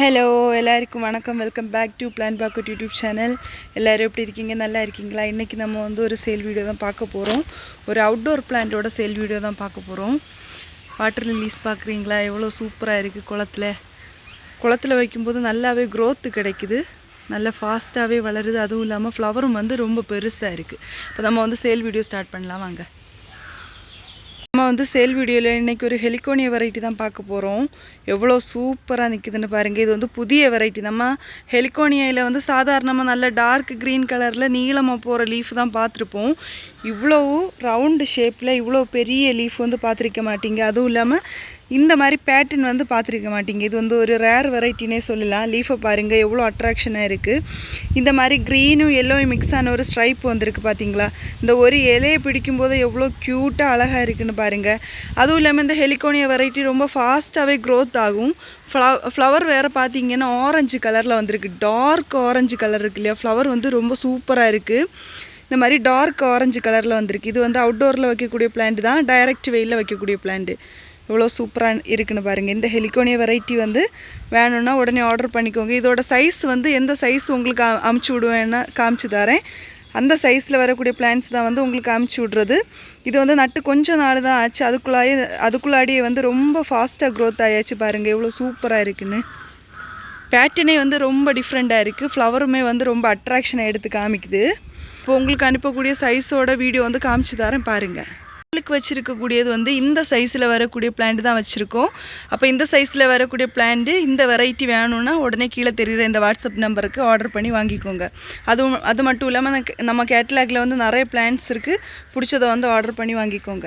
Hello எல்லாருக்கும் வணக்கம். Welcome back to plan pocket YouTube channel எல்லோரும் எப்படி இருக்கீங்க? நல்லா இருக்கீங்களா? இன்றைக்கி நம்ம வந்து ஒரு சேல் வீடியோ தான் பார்க்க போகிறோம் ஒரு அவுட்டோர் பிளான்ட்டோட சேல் வீடியோ தான் பார்க்க போகிறோம் வாட்டர் லில்லிஸ் பார்க்குறீங்களா? எவ்வளோ சூப்பராக இருக்குது குளத்துல. குளத்துல வைக்கும்போது நல்லாவே க்ரோத்து கிடைக்குது. நல்லா ஃபாஸ்ட்டாகவே வளருது. அதுவும் இல்லாமல் ஃப்ளவரும் வந்து ரொம்ப பெருசாக இருக்குது இப்போ நம்ம வந்து சேல் வீடியோ ஸ்டார்ட் பண்ணலாம். வாங்க. வந்து சேல் வீடியோவில் இன்றைக்கி ஒரு ஹெலிகோனிய வெரைட்டி தான் பார்க்க போகிறோம் எவ்வளோ சூப்பராக நிற்குதுன்னு பாருங்கள் இது வந்து புதிய வெரைட்டி நம்ம ஹெலிகோனியாவில் வந்து சாதாரணமாக நல்ல டார்க் க்ரீன் கலரில் நீளமாக போகிற லீஃப் தான் பார்த்துருப்போம். இவ்வளோ ரவுண்டு ஷேப்பில் இவ்வளோ பெரிய லீஃப் வந்து பார்த்துருக்க மாட்டீங்க. அதுவும் இல்லாமல் இந்த மாதிரி பேட்டர்ன் வந்து பார்த்துருக்க மாட்டிங்க. இது வந்து ஒரு ரேர் வெரைட்டினே சொல்லலாம். லீஃபை பாருங்கள் எவ்வளோ அட்ராக்ஷனாக இருக்குது இந்த மாதிரி க்ரீனும் எல்லோயும் மிக்ஸ் ஆன ஒரு ஸ்ட்ரைப் வந்திருக்கு பார்த்தீங்களா இந்த ஒரு இலையை பிடிக்கும்போது எவ்வளோ க்யூட்டாக அழகாக இருக்குன்னு பாருங்கள் அதுவும் இல்லாமல் இந்த ஹெலிகோனியா வெரைட்டி ரொம்ப ஃபாஸ்ட்டாகவே க்ரோத் ஆகும். ஃப்ளவ் ஃப்ளவர் வேறு பார்த்தீங்கன்னா ஆரஞ்சு கலரில் வந்திருக்கு. டார்க் ஆரஞ்சு கலர் இருக்கு இல்லையா? ஃப்ளவர் வந்து ரொம்ப சூப்பராக இருக்குது இந்த மாதிரி டார்க் ஆரஞ்சு கலரில் வந்திருக்கு. இது வந்து அவுட்டோரில் வைக்கக்கூடிய பிளான்ட் தான் டைரக்ட் வெயிலில் வைக்கக்கூடிய பிளான்ட்டு எவ்வளோ சூப்பராக இருக்குன்னு பாருங்கள் இந்த ஹெலிகோனிய வெரைட்டி வந்து வேணும்னா உடனே ஆர்டர் பண்ணிக்கோங்க. இதோட சைஸ் வந்து எந்த சைஸ் உங்களுக்கு அமுச்சு விடுவேன்னா காமிச்சு தரேன். அந்த சைஸில் வரக்கூடிய பிளான்ஸ் தான் வந்து உங்களுக்கு அமுச்சு விட்றது. இது வந்து நட்டு கொஞ்சம் நாள் தான் ஆச்சு. அதுக்குள்ளாயே அதுக்குள்ளாடியே வந்து ரொம்ப ஃபாஸ்ட்டாக க்ரோத் ஆயாச்சு பாருங்கள் எவ்வளோ சூப்பராக இருக்குன்னு. பேட்டர்னே வந்து ரொம்ப டிஃப்ரெண்ட்டாக இருக்குது ஃப்ளவருமே வந்து ரொம்ப அட்ராக்ஷனை எடுத்து காமிக்குது. இப்போ உங்களுக்கு அனுப்பக்கூடிய சைஸோட வீடியோ வந்து காமிச்சு தரேன் பாருங்கள் உங்களுக்கு வச்சுருக்கக்கூடியது வந்து இந்த சைஸில் வரக்கூடிய பிளான்ட் தான் வச்சுருக்கோம். அப்போ இந்த சைஸில் வரக்கூடிய பிளான்ட்டு இந்த வெரைட்டி வேணும்னா உடனே கீழே தெரிகிற இந்த வாட்ஸ்அப் நம்பருக்கு ஆர்டர் பண்ணி வாங்கிக்கோங்க. அதுவும் அது மட்டும் இல்லாமல் நம்ம கேட்லாகில் வந்து நிறைய பிளான்ட்ஸ் இருக்குது பிடிச்சதை வந்து ஆர்டர் பண்ணி வாங்கிக்கோங்க.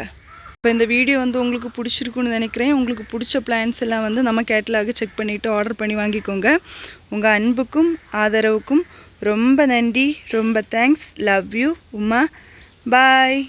இப்போ இந்த வீடியோ வந்து உங்களுக்கு பிடிச்சிருக்குன்னு நினைக்கிறேன். உங்களுக்கு பிடிச்ச பிளான்ஸ் எல்லாம் வந்து நம்ம கேட்லாக செக் பண்ணிவிட்டு ஆர்டர் பண்ணி வாங்கிக்கோங்க. உங்கள் அன்புக்கும் ஆதரவுக்கும் ரொம்ப நன்றி. ரொம்ப thanks love you Uma. Bye